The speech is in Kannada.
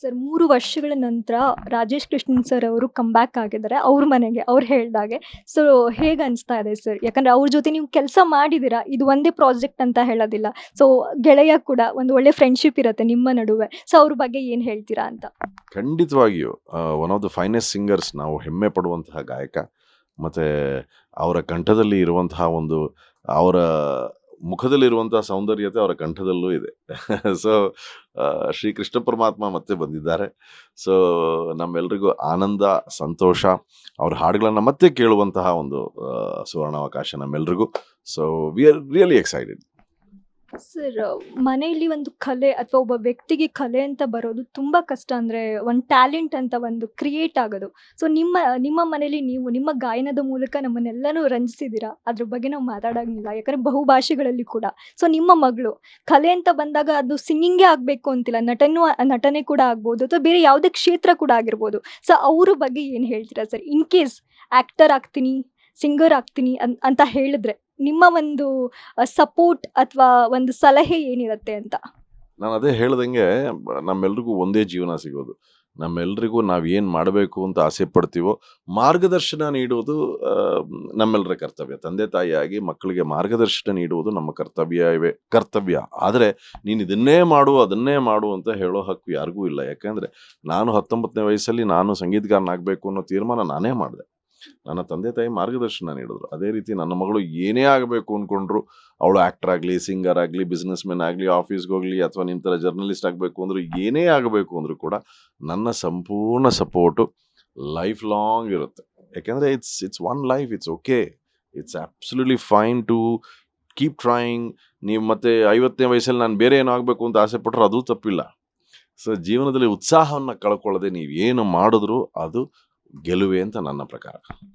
ಸರ್, ಮೂರು ವರ್ಷಗಳ ನಂತರ ರಾಜೇಶ್ ಕೃಷ್ಣನ್ ಸರ್ ಅವರು ಬ್ಯಾಕ್ ಆಗಿದ್ದಾರೆ, ಅವ್ರ ಮನೆಗೆ, ಅವ್ರು ಹೇಳ್ದಾಗೆ. ಸೊ ಹೇಗೆ ಅನಿಸ್ತಾ ಇದೆ ಸರ್? ಯಾಕಂದ್ರೆ ಅವ್ರ ಜೊತೆ ನೀವು ಕೆಲಸ ಮಾಡಿದ್ದೀರಾ ಇದು ಒಂದೇ ಪ್ರಾಜೆಕ್ಟ್ ಅಂತ ಹೇಳೋದಿಲ್ಲ. ಸೊ ಗೆಳೆಯ ಕೂಡ ಒಂದು ಒಳ್ಳೆ ಫ್ರೆಂಡ್ಶಿಪ್ ಇರುತ್ತೆ ನಿಮ್ಮ ನಡುವೆ. ಸೊ ಅವ್ರ ಬಗ್ಗೆ ಏನು ಹೇಳ್ತೀರಾ ಅಂತ? ಖಂಡಿತವಾಗಿಯೂ one of the finest singers ನಾವು ಹೆಮ್ಮೆ ಪಡುವಂತಹ ಗಾಯಕ, ಮತ್ತು ಅವರ ಕಂಠದಲ್ಲಿ ಇರುವಂತಹ ಒಂದು ಅವರ ಮುಖದಲ್ಲಿರುವಂತಹ ಸೌಂದರ್ಯತೆ ಅವರ ಕಂಠದಲ್ಲೂ ಇದೆ. ಸೊ ಶ್ರೀ ಕೃಷ್ಣ ಪರಮಾತ್ಮ ಮತ್ತೆ ಬಂದಿದ್ದಾರೆ. ಸೊ ನಮ್ಮೆಲ್ರಿಗೂ ಆನಂದ, ಸಂತೋಷ, ಅವ್ರ ಹಾಡುಗಳನ್ನು ಮತ್ತೆ ಕೇಳುವಂತಹ ಒಂದು ಸುವರ್ಣಾವಕಾಶ ನಮ್ಮೆಲ್ರಿಗೂ. So we are really excited sir, ಮನೆಯಲ್ಲಿ ಒಂದು ಕಲೆ ಅಥವಾ ಒಬ್ಬ ವ್ಯಕ್ತಿಗೆ ಕಲೆ ಅಂತ ಬರೋದು ತುಂಬ ಕಷ್ಟ. ಅಂದರೆ ಒಂದು ಟ್ಯಾಲೆಂಟ್ ಅಂತ ಒಂದು ಕ್ರಿಯೇಟ್ ಆಗೋದು. ಸೊ, ನಿಮ್ಮ ನಿಮ್ಮ ಮನೆಯಲ್ಲಿ ನೀವು ನಿಮ್ಮ ಗಾಯನದ ಮೂಲಕ ನಮ್ಮನ್ನೆಲ್ಲನೂ ರಂಜಿಸಿದ್ದೀರಾ? ಅದ್ರ ಬಗ್ಗೆ ನಾವು ಮಾತಾಡೋಂಗಿಲ್ಲ. ಯಾಕಂದರೆ ಬಹುಭಾಷೆಗಳಲ್ಲಿ ಕೂಡ. ಸೊ, ನಿಮ್ಮ ಮಗಳು ಕಲೆ ಅಂತ ಬಂದಾಗ ಅದು ಸಿಂಗಿಂಗೇ ಆಗಬೇಕು ಅಂತಿಲ್ಲ. ನಟನೂ, ನಟನೆ ಕೂಡ ಆಗ್ಬೋದು ಅಥವಾ ಬೇರೆ ಯಾವುದೇ ಕ್ಷೇತ್ರ ಕೂಡ ಆಗಿರ್ಬೋದು. ಸೊ, ಅವ್ರ ಬಗ್ಗೆ ಏನು ಹೇಳ್ತೀರಾ ಸರ್? ಇನ್ ಕೇಸ್ ಆ್ಯಕ್ಟರ್ ಆಗ್ತೀನಿ, ಸಿಂಗರ್ ಆಗ್ತೀನಿ ಅಂತ ಹೇಳಿದ್ರೆ. ನಿಮ್ಮ ಒಂದು ಸಪೋರ್ಟ್ ಅಥವಾ ಒಂದು ಸಲಹೆ ಏನಿರುತ್ತೆ ಅಂತ? ನಾನು ಅದೇ ಹೇಳ್ದಂಗೆ ನಮ್ಮೆಲ್ರಿಗೂ ಒಂದೇ ಜೀವನ ಸಿಗೋದು. ನಮ್ಮೆಲ್ರಿಗೂ ನಾವು ಏನು ಮಾಡಬೇಕು ಅಂತ ಆಸೆ ಪಡ್ತೀವೋ, ಮಾರ್ಗದರ್ಶನ ನೀಡುವುದು ನಮ್ಮೆಲ್ಲರ ಕರ್ತವ್ಯ. ತಂದೆ ತಾಯಿಯಾಗಿ ಮಕ್ಕಳಿಗೆ ಮಾರ್ಗದರ್ಶನ ನೀಡುವುದು ನಮ್ಮ ಕರ್ತವ್ಯವೇ ಕರ್ತವ್ಯ. ಆದರೆ ನೀನು ಇದನ್ನೇ ಮಾಡು, ಅದನ್ನೇ ಮಾಡು ಅಂತ ಹೇಳೋ ಹಕ್ಕು ಯಾರಿಗೂ ಇಲ್ಲ. ಯಾಕೆಂದರೆ, ನಾನು ಹತ್ತೊಂಬತ್ತನೇ ವಯಸ್ಸಲ್ಲಿ ನಾನು ಸಂಗೀತಗಾರನಾಗಬೇಕು ಅನ್ನೋ ತೀರ್ಮಾನ ನಾನೇ ಮಾಡಿದೆ. ನನ್ನ ತಂದೆ ತಾಯಿ ಮಾರ್ಗದರ್ಶನ ನೀಡಿದ್ರು. ಅದೇ ರೀತಿ ನನ್ನ ಮಗಳು ಏನೇ ಆಗಬೇಕು ಅಂದ್ಕೊಂಡ್ರು ಅವಳು ಆ್ಯಕ್ಟರ್ ಆಗಲಿ ಸಿಂಗರ್ ಆಗಲಿ ಬಿಸ್ನೆಸ್ ಮೆನ್ ಆಗಲಿ ಆಫೀಸ್ಗೆ ಹೋಗಲಿ ಅಥವಾ ನಿಮ್ಮ ಥರ ಜರ್ನಲಿಸ್ಟ್ ಆಗಬೇಕು ಅಂದರು ಏನೇ ಆಗಬೇಕು ಅಂದರೂ ಕೂಡ ನನ್ನ ಸಂಪೂರ್ಣ ಸಪೋರ್ಟು ಲೈಫ್ ಲಾಂಗ್ ಇರುತ್ತೆ. ಯಾಕೆಂದರೆ it's it's one life it's okay it's absolutely fine to keep trying ನೀವು ಮತ್ತೆ ಐವತ್ತನೇ ವಯಸ್ಸಲ್ಲಿ ನಾನು ಬೇರೆ ಏನೋ ಆಗಬೇಕು ಅಂತ ಆಸೆ ಪಟ್ಟರೆ ಅದು ತಪ್ಪಿಲ್ಲ. ಸೊ ಜೀವನದಲ್ಲಿ ಉತ್ಸಾಹವನ್ನು ಕಳ್ಕೊಳ್ಳದೆ ನೀವು ಏನು ಮಾಡಿದ್ರು ಅದು ಗೆಲುವೆ ಅಂತ ನನ್ನ ಪ್ರಕಾರ.